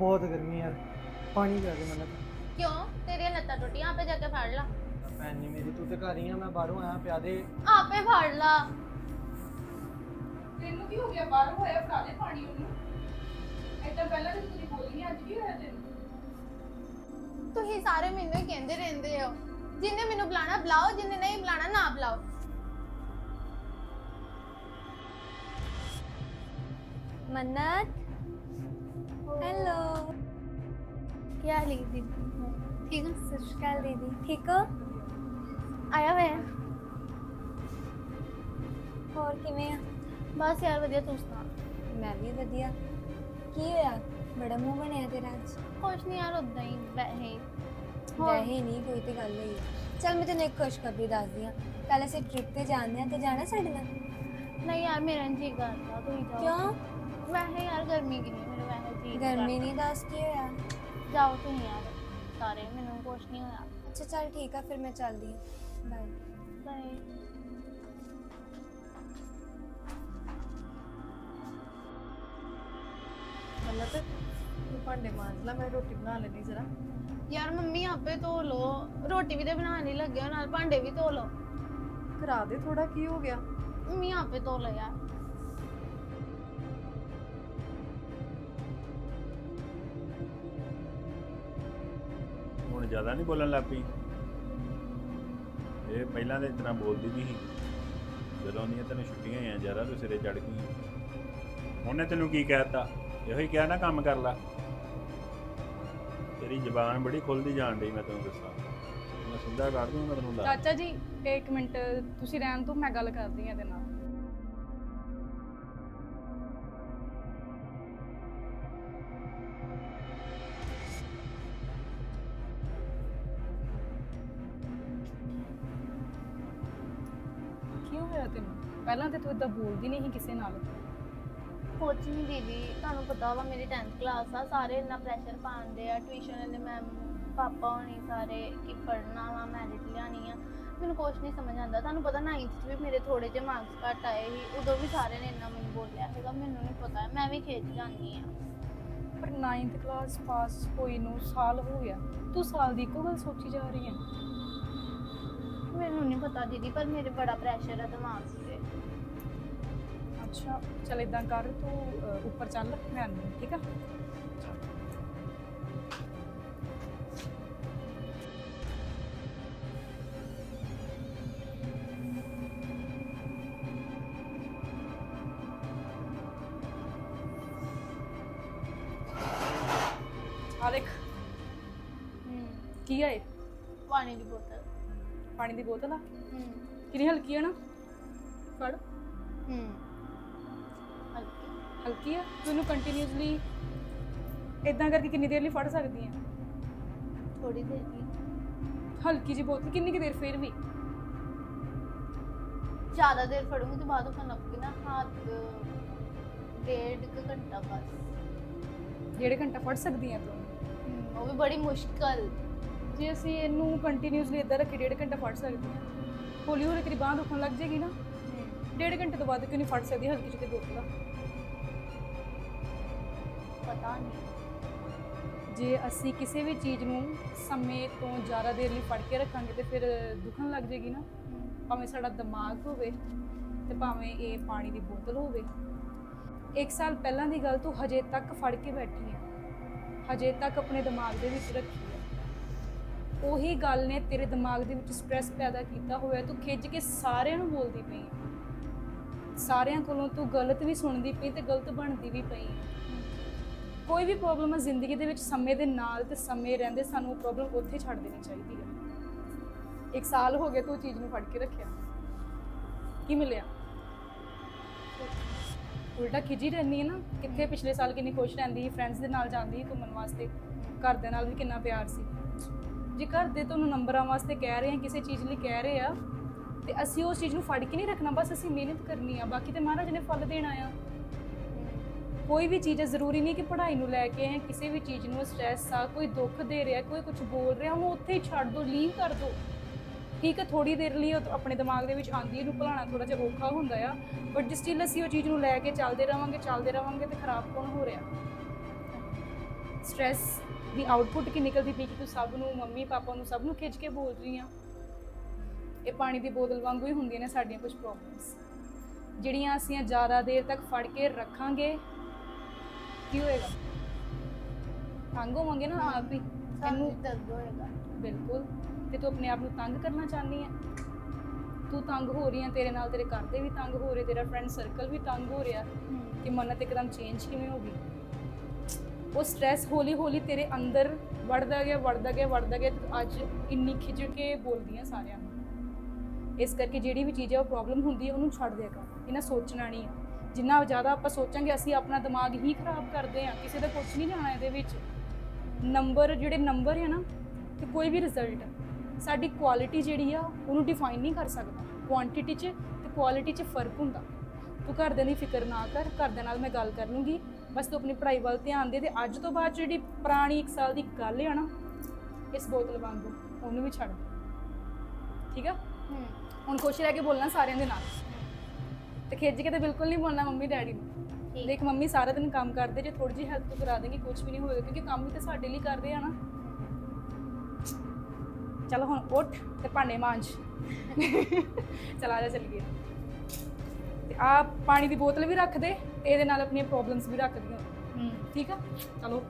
ਬਹੁਤ ਗਰਮੀ ਯਾਰ। ਪਾਣੀ ਪਿਆ ਦੇ ਮੈਨੂੰ ਕਿਉਂ? ਤੇਰੀਆਂ ਲੱਤਾਂ ਟੁੱਟੀਆਂ ਆਪੇ ਜਾ ਕੇ ਫੜ ਲਾ। ਭੈਣ ਜੀ ਮੇਰੀ ਤੂੰ ਤੇ ਘਰ ਮੈਂ ਬਾਹਰੋਂ ਆਇਆ ਪਿਆ ਆਪੇ ਫੜ ਲਾ। ਤੈਨੂੰ ਕੀ ਹੋ ਗਿਆ? ਬਾਹਰ ਹੋਇਆ ਫੜਾ ਪਾਣੀ ਉਹਨੂੰ। ਏਦਾਂ ਪਹਿਲਾਂ ਤੇ ਤੁਸੀਂ ਬੋਲੀ ਅੱਜ ਕੀ ਹੋਇਆ ਤੈਨੂੰ? ਤੁਸੀਂ ਸਾਰੇ ਮੈਨੂੰ ਕਹਿੰਦੇ ਰਹਿੰਦੇ ਹੋ। ਜਿੰਨੇ ਮੈਨੂੰ ਬੁਲਾਣਾ ਬੁਲਾਓ ਜਿੰਨੇ ਨਹੀਂ ਬੁਲਾਣਾ ਨਾ ਬੁਲਾਓ। ਮੰਨਤ? ਹੈਲੋ ਕੀ ਹਾਲ ਹੈ ਦੀਦੀ? ਠੀਕ ਹੋ? ਸਤਿ ਸ਼੍ਰੀ ਅਕਾਲ ਦੀਦੀ। ਠੀਕ ਹੋ? ਆਇਆ ਹੋਇਆ। ਹੈ? ਹੋਰ ਕਿਵੇਂ ਆ? ਬਸ ਯਾਰ ਵਧੀਆ ਤੂੰ ਸੁਣਾ? ਮੈਂ ਵੀ ਵਧੀਆ। ਕੀ ਹੋਇਆ? ਬੜਾ ਮੂੰਹ ਬਣਿਆ ਤੇਰਾ ਅੱਜ? ਕੁਛ ਨਹੀਂ ਯਾਰ ਉਦਾਂ ਹੀ ਵੈਸੇ ਵੈਸੇ ਨਹੀਂ ਕੋਈ ਤੇ ਗੱਲ ਹੋਈ। ਚੱਲ ਮੈਂ ਤੈਨੂੰ ਇੱਕ ਖੁਸ਼ਖਬਰੀ ਦੱਸਦੀ ਆ ਪਹਿਲਾਂ ਅਸੀਂ ਟ੍ਰਿਪ ਤੇ ਜਾਂਦੇ ਆ ਤੇ ਜਾਣਾ ਸਾਡੇ ਨਾਲ? ਨਹੀਂ ਯਾਰ ਮੇਰਾ ਜੀ ਕਰਦਾ ਤੂੰ ਹੀ ਜਾ ਕਿਉਂ? ਵੈਸੇ ਯਾਰ ਗਰਮੀ ਕਿੰਨੀ ਮੇਰੇ ਵੈਸੇ ਜੀ ਨੀ ਗਰਮੀ। ਨਹੀਂ ਦੱਸ ਕੀ ਹੋਇਆ? ਜਾਓ ਤੁਸੀਂ ਯਾਰ ਸਾਰੇ ਮੈਨੂੰ ਕੁਛ ਨਹੀਂ ਹੋਇਆ। ਅੱਛਾ ਚੱਲ ਠੀਕ ਆ ਫਿਰ ਮੈਂ ਚੱਲਦੀ ਆ ਬਾਏ ਬਾਏ ਮਤਲਬ ਤੂੰ ਭਾਂਡੇ ਮਾਂਜ ਲੈ ਮੈਂ ਰੋਟੀ ਬਣਾ ਲੈਣੀ ਜ਼ਰਾ। ਯਾਰ ਮੰਮੀ ਆਪੇ ਧੋ ਲੋ ਰੋਟੀ ਵੀ ਤੇ ਬਣਾਉਣ ਹੀ ਲੱਗੇ ਹੋ ਨਾਲ ਭਾਂਡੇ ਵੀ ਧੋ ਲੋ ਕਰਾ ਦੇ ਥੋੜਾ ਕੀ ਹੋ ਗਿਆ? ਮੰਮੀ ਆਪੇ ਧੋ ਲੋ ਯਾਰ। ਜ਼ਿਆਦਾ ਨਹੀਂ ਬੋਲਣ ਲੱਗ ਪਈ। ਇਹ ਪਹਿਲਾਂ ਤੇ ਇਤਨਾ ਬੋਲਦੀ ਨਹੀਂ ਸੀ। ਜਦੋਂ ਦੀਆਂ ਤੈਨੂੰ ਛੁੱਟੀਆਂ ਆਈਆਂ ਜਰਾ ਤੂੰ ਸਿਰੇ ਚੜ ਗਈ। ਉਹਨੇ ਤੈਨੂੰ ਕੀ ਕਹਿਤਾ? ਇਹੋ ਹੀ ਕਿਹਾ ਨਾ, ਕੰਮ ਕਰ ਲੈ। ਤੇਰੀ ਜ਼ਬਾਨ ਬੜੀ ਖੁੱਲਦੀ ਜਾਣ ਡਈ, ਮੈਂ ਤੈਨੂੰ ਦੱਸਾਂ। ਮੈਂ ਸਿੱਧਾ ਕਰ ਦੂੰ ਮੈਂ ਤੈਨੂੰ ਦੱਸ ਚਾਚਾ ਜੀ, ਇੱਕ ਮਿੰਟ। ਤੁਸੀਂ ਰਹਿਣ ਤੋਂ ਮੈਂ ਗੱਲ ਕਰਦੀ ਹਾਂ ਇਹਦੇ ਨਾਲ। ਪਹਿਲਾਂ ਤੇ ਤੂੰ ਇਦਾਂ ਬੋਲਦੀ ਨਹੀਂ ਸੀ ਕਿਸੇ ਨਾਲ। ਕੁਛ ਨਹੀਂ ਦੀਦੀ ਤੁਹਾਨੂੰ ਪਤਾ ਵਾ ਮੇਰੀ 10th ਕਲਾਸ ਆ ਸਾਰੇ ਇੰਨਾ ਪ੍ਰੈਸ਼ਰ ਪਾਉਂਦੇ ਆ ਟਿਊਸ਼ਨ ਦੇ ਮੈਮ ਪਾਪਾ ਹੋਣੀ ਸਾਰੇ ਕਿ ਪੜ੍ਹਨਾ ਵਾ ਮੈਰਿਟ ਲਿਆਣੀ ਆ ਮੈਨੂੰ ਕੁਛ ਨਹੀਂ ਸਮਝ ਆਉਂਦਾ। ਤੁਹਾਨੂੰ ਪਤਾ 9th 'ਚ ਵੀ ਮੇਰੇ ਥੋੜੇ ਜਿਹੇ ਮਾਰਕਸ ਘੱਟ ਆਏ ਸੀ ਉਦੋਂ ਵੀ ਸਾਰਿਆਂ ਨੇ ਇੰਨਾ ਮੈਨੂੰ ਬੋਲਿਆ ਸੀਗਾ ਮੈਨੂੰ ਨਹੀਂ ਪਤਾ ਮੈਂ ਵੀ ਖੇਚ ਜਾਂਦੀ ਆ। ਪਰ 9th ਕਲਾਸ ਪਾਸ ਹੋਈ ਨੂੰ ਸਾਲ ਹੋ ਗਿਆ। ਤੂੰ ਸਾਲ ਦੀ ਇੱਕੋ ਗੱਲ ਸੋਚੀ ਜਾ ਰਹੀ ਹੈ ਪਤਾ ਦੀਦੀ ਪਰ ਮੇਰੇ ਬੜਾ ਪ੍ਰੈਸ਼ਰ ਆ ਦਿਮਾਗ 'ਤੇ। ਅੱਛਾ ਚਲ ਇਦਾਂ ਕਰ ਤੂੰ ਅਹ, ਉੱਪਰ ਚੱਲ ਮੈਂ ਆਉਂਦੀ ਹਾਂ, ਠੀਕ ਆ? ਆ ਦੇਖ। ਹੂੰ। ਕੀ ਆ ਇਹ? ਪਾਣੀ ਦੀ ਬੋਤਲ। ਪਾਣੀ ਦੀ ਬੋਤਲ ਆ। ਹੂੰ। ਕਿੰਨੀ ਹਲਕੀ ਆ ਨਾ? ਫੜ। ਹੂੰ। ਹਲਕੀ। ਆ? ਤੂੰ ਇਹਨੂੰ ਕੰਟੀਨਿਊਸਲੀ ਇਦਾਂ ਕਰਕੇ ਕਿੰਨੀ ਦੇਰ ਲਈ ਫੜ ਸਕਦੀ ਆ? ਥੋੜੀ ਦੇਰ ਦੀ ਹਲਕੀ ਜੀ ਬੋਤਲ ਕਿੰਨੀ ਕੁ ਦੇਰ ਫਿਰ ਵੀ? ਜ਼ਿਆਦਾ ਦੇਰ ਫੜੂੰਗੀ ਤੇ ਬਾਅਦ ਵਿੱਚ ਲੱਗ ਨਾ ਹੱਥ ਡੇਢ ਕੁ ਘੰਟਾ ਬਸ। ਡੇਢ ਘੰਟਾ ਫੜ ਸਕਦੀ ਆ ਤੂੰ? ਉਹ ਵੀ ਬੜੀ ਮੁਸ਼ਕਲ। ਜੇ ਅਸੀਂ ਇਹਨੂੰ ਕੰਟੀਨਿਊਸਲੀ ਇਦਾਂ ਰੱਖੀ, ਡੇਢ ਘੰਟਾ ਫੜ ਸਕਦੇ ਹਾਂ। ਹੌਲੀ ਹੌਲੀ ਤੇਰੀ ਬਾਂਹ ਦੁਖਣ ਲੱਗ ਜਾਏਗੀ ਨਾ। ਡੇਢ ਘੰਟੇ ਤੋਂ ਬਾਅਦ ਕਿਉਂ ਨਹੀਂ ਫੜ ਸਕਦੀ ਹਲਕੀ ਜਿਹੀ ਤੇ ਬੋਤਲ ਪਤਾ ਨਹੀਂ। ਜੇ ਅਸੀਂ ਕਿਸੇ ਵੀ ਚੀਜ਼ ਨੂੰ ਸਮੇਂ ਤੋਂ ਜ਼ਿਆਦਾ ਦੇਰ ਲਈ ਫੜ ਕੇ ਰੱਖਾਂਗੇ ਤੇ ਫਿਰ ਦੁਖਣ ਲੱਗ ਜਾਏਗੀ ਨਾ, ਭਾਵੇਂ ਸਾਡਾ ਦਿਮਾਗ ਹੋਵੇ ਤੇ ਭਾਵੇਂ ਇਹ ਪਾਣੀ ਦੀ ਬੋਤਲ ਹੋਵੇ। ਇੱਕ ਸਾਲ ਪਹਿਲਾਂ ਦੀ ਗੱਲ ਤੂੰ ਹਜੇ ਤੱਕ ਫੜ ਕੇ ਬੈਠੀ ਹੈ। ਹਜੇ ਤੱਕ ਆਪਣੇ ਦਿਮਾਗ ਦੇ ਵਿੱਚ ਰੱਖੀ ਉਹੀ ਗੱਲ ਨੇ ਤੇਰੇ ਦਿਮਾਗ ਦੇ ਵਿੱਚ ਸਟ੍ਰੈਸ ਪੈਦਾ ਕੀਤਾ ਹੋਇਆ, ਤੂੰ ਖਿੱਚ ਕੇ ਸਾਰਿਆਂ ਨੂੰ ਬੋਲਦੀ ਪਈ ਹੈ ਸਾਰਿਆਂ ਕੋਲੋਂ ਤੂੰ ਗਲਤ ਵੀ ਸੁਣਦੀ ਪਈ ਤੇ ਗਲਤ ਬਣਦੀ ਵੀ ਪਈ ਹੈ ਕੋਈ ਵੀ ਪ੍ਰੋਬਲਮ ਹੈ ਜ਼ਿੰਦਗੀ ਦੇ ਵਿੱਚ ਸਮੇਂ ਦੇ ਨਾਲ ਤੇ ਸਮੇਂ ਰਹਿੰਦੇ ਸਾਨੂੰ ਉਹ ਪ੍ਰੋਬਲਮ ਉੱਥੇ ਛੱਡ ਦੇਣੀ ਚਾਹੀਦੀ ਹੈ ਇੱਕ ਸਾਲ ਹੋ ਗਿਆ ਤੂੰ ਚੀਜ਼ ਨੂੰ ਫੜ ਕੇ ਰੱਖਿਆ। ਕੀ ਮਿਲਿਆ? ਉਲਟਾ ਖਿਜੀ ਰਹਿੰਦੀ ਹੈ ਨਾ, ਕਿੱਥੇ ਪਿਛਲੇ ਸਾਲ ਕਿੰਨੀ ਖੁਸ਼ ਰਹਿੰਦੀ ਸੀ ਫਰੈਂਡਸ ਦੇ ਨਾਲ ਜਾਂਦੀ ਸੀ ਘੁੰਮਣ ਵਾਸਤੇ ਘਰ ਦੇ ਨਾਲ ਵੀ ਕਿੰਨਾ ਪਿਆਰ ਸੀ। ਜੇ ਘਰ ਦੇ ਤੁਹਾਨੂੰ ਨੰਬਰਾਂ ਵਾਸਤੇ ਕਹਿ ਰਹੇ ਆ, ਕਿਸੇ ਚੀਜ਼ ਲਈ ਕਹਿ ਰਹੇ ਆ, ਤੇ ਅਸੀਂ ਉਸ ਚੀਜ਼ ਨੂੰ ਫੜ ਕੇ ਨਹੀਂ ਰੱਖਣਾ, ਬਸ ਅਸੀਂ ਮਿਹਨਤ ਕਰਨੀ ਆ। ਬਾਕੀ ਤੇ ਮਹਾਰਾਜ ਨੇ ਫਲ ਦੇਣਾ ਆ। ਕੋਈ ਵੀ ਚੀਜ਼ ਹੈ, ਜ਼ਰੂਰੀ ਨਹੀਂ ਕਿ ਪੜ੍ਹਾਈ ਨੂੰ ਲੈ ਕੇ ਹੈ ਕਿਸੇ ਵੀ ਚੀਜ਼ ਨੂੰ ਸਟ੍ਰੈਸ ਆ, ਕੋਈ ਦੁੱਖ ਦੇ ਰਿਹਾ, ਕੋਈ ਕੁਝ ਬੋਲ ਰਿਹਾ, ਉਹਨੂੰ ਉੱਥੇ ਹੀ ਛੱਡ ਦਿਓ ਲੀਵ ਕਰ ਦਿਓ ਠੀਕ ਹੈ ਥੋੜੀ ਦੇਰ ਲਈ ਉਹ ਆਪਣੇ ਦਿਮਾਗ ਦੇ ਵਿੱਚ ਆਂਦੀ ਇਹਨੂੰ ਭੁਲਾਉਣਾ ਥੋੜਾ ਜਿਹਾ ਔਖਾ ਹੁੰਦਾ ਆ। ਬਟ ਜੇ ਸਟਿਲ ਅਸੀਂ ਉਹ ਚੀਜ਼ ਨੂੰ ਲੈ ਕੇ ਚੱਲਦੇ ਰਵਾਂਗੇ ਚੱਲਦੇ ਰਵਾਂਗੇ ਤੇ ਖਰਾਬ ਕੌਣ ਹੋ ਰਿਹਾ? ਸਟ੍ਰੈਸ ਦੀ ਆਊਟਪੁੱਟ ਕੀ ਨਿਕਲਦੀ ਪਈ ਕਿ ਤੂੰ ਸਭ ਨੂੰ ਮੰਮੀ ਪਾਪਾ ਨੂੰ ਸਭ ਨੂੰ ਖਿੱਚ ਕੇ ਬੋਲ ਰਹੀ ਆ। ਇਹ ਪਾਣੀ ਦੀ ਬੋਤਲ ਵਾਂਗੂ ਹੀ ਹੁੰਦੀਆਂ ਨੇ ਸਾਡੀਆਂ ਕੁਝ ਪ੍ਰੋਬਲਮਸ ਜਿਹੜੀਆਂ ਅਸੀਂ ਜ਼ਿਆਦਾ ਦੇਰ ਤੱਕ ਫੜ ਕੇ ਰੱਖਾਂਗੇ ਕੀ ਹੋਏਗਾ? ਤੰਗ ਹੋਵਾਂਗੇ ਨਾ ਆਪ ਹੀ ਸਾਨੂੰ ਦਰਦ ਹੋਏਗਾ। ਬਿਲਕੁਲ। ਤੇ ਤੂੰ ਆਪਣੇ ਆਪ ਨੂੰ ਤੰਗ ਕਰਨਾ ਚਾਹਨੀ ਹੈ ਤੂੰ ਤੰਗ ਹੋ ਰਹੀ ਹੈ ਤੇਰੇ ਨਾਲ ਤੇਰੇ ਘਰ ਦੇ ਵੀ ਤੰਗ ਹੋ ਰਹੇ ਤੇਰਾ ਫਰੈਂਡ ਸਰਕਲ ਵੀ ਤੰਗ ਹੋ ਰਿਹਾ ਕਿ ਮੰਨਤ ਇੱਕਦਮ ਚੇਂਜ ਕਿਵੇਂ ਹੋ ਗਈ? ਉਹ ਸਟ੍ਰੈਸ ਹੌਲੀ ਹੌਲੀ ਤੇਰੇ ਅੰਦਰ ਵੜਦਾ ਗਿਆ ਵੜਦਾ ਗਿਆ ਵੜਦਾ ਗਿਆ ਤੇ ਅੱਜ ਇੰਨੀ ਖਿੱਚ ਕੇ ਬੋਲਦੀ ਆ ਸਾਰਿਆਂ ਨੂੰ। ਇਸ ਕਰਕੇ ਜਿਹੜੀ ਵੀ ਚੀਜ਼ ਹੈ ਉਹ ਪ੍ਰੋਬਲਮ ਹੁੰਦੀ ਹੈ ਉਹਨੂੰ ਛੱਡ ਦਿਆ ਕਰ। ਇਹਨਾਂ ਸੋਚਣਾ ਨਹੀਂ ਹੈ ਜਿੰਨਾ ਜ਼ਿਆਦਾ ਆਪਾਂ ਸੋਚਾਂਗੇ, ਅਸੀਂ ਆਪਣਾ ਦਿਮਾਗ ਹੀ ਖਰਾਬ ਕਰਦੇ ਆ। ਕਿਸੇ ਦਾ ਕੁਝ ਨਹੀਂ ਜਾਣਾ ਇਹਦੇ ਵਿੱਚ। ਨੰਬਰ ਜਿਹੜੇ ਨੰਬਰ ਹੈ ਨਾ, ਤੇ ਕੋਈ ਵੀ ਰਿਜ਼ਲਟ ਸਾਡੀ ਕੁਆਲਿਟੀ ਜਿਹੜੀ ਆ, ਉਹਨੂੰ ਡਿਫਾਈਨ ਨਹੀਂ ਕਰ ਸਕਦਾ। ਕੁਆਂਟੀਟੀ 'ਚ ਤੇ ਕੁਆਲਿਟੀ 'ਚ ਫ਼ਰਕ ਹੁੰਦਾ। ਤੂੰ ਘਰਦਿਆਂ ਦੀ ਫਿਕਰ ਨਾ ਕਰ। ਘਰਦਿਆਂ ਨਾਲ ਮੈਂ ਗੱਲ ਕਰ ਲੂੰਗੀ। ਬਸ ਤੂੰ ਆਪਣੀ ਪੜ੍ਹਾਈ ਵੱਲ ਧਿਆਨ ਦੇ ਤੇ ਅੱਜ ਤੋਂ ਬਾਅਦ ਜਿਹੜੀ ਪੁਰਾਣੀ 1 ਸਾਲ ਦੀ ਗੱਲ ਆ ਨਾ ਇਸ ਬੋਤਲ ਵਾਂਗੂ ਉਹਨੂੰ ਵੀ ਛੱਡ। ਠੀਕ ਆ? ਹੂੰ। ਹੁਣ ਖੁਸ਼ ਰਹਿ ਕੇ ਬੋਲਣਾ ਸਾਰਿਆਂ ਦੇ ਨਾਲ। ਤੇ ਖਿੱਚ ਕੇ ਤੇ ਬਿਲਕੁਲ ਨਹੀਂ ਬੋਲਣਾ ਮੰਮੀ ਡੈਡੀ ਨੂੰ। ਦੇਖ ਮੰਮੀ ਸਾਰਾ ਦਿਨ ਕੰਮ ਕਰਦੇ ਜੇ ਥੋੜੀ ਜਿਹੀ ਹੈਲਪ ਤੂੰ ਕਰਾ ਦੇਂਗੀ ਕੁਝ ਵੀ ਨਹੀਂ ਹੋਏਗਾ ਕਿਉਂਕਿ ਕੰਮ ਵੀ ਤਾਂ ਸਾਡੇ ਲਈ ਕਰਦੇ ਆ ਨਾ। ਚਲ ਹੁਣ ਉੱਠ ਤੇ ਭਾਂਡੇ ਮਾਂਜ। ਚਲਾ ਜਾ ਚੱਲੀਏ। ਤੇ ਆ ਪਾਣੀ ਦੀ ਬੋਤਲ ਵੀ ਰੱਖ ਦੇ ਤੇ ਇਹਦੇ ਨਾਲ ਆਪਣੀਆਂ ਪ੍ਰੋਬਲਮਸ ਵੀ ਰੱਖ ਹੂੰ। ਠੀਕ ਆ? ਚਲੋ।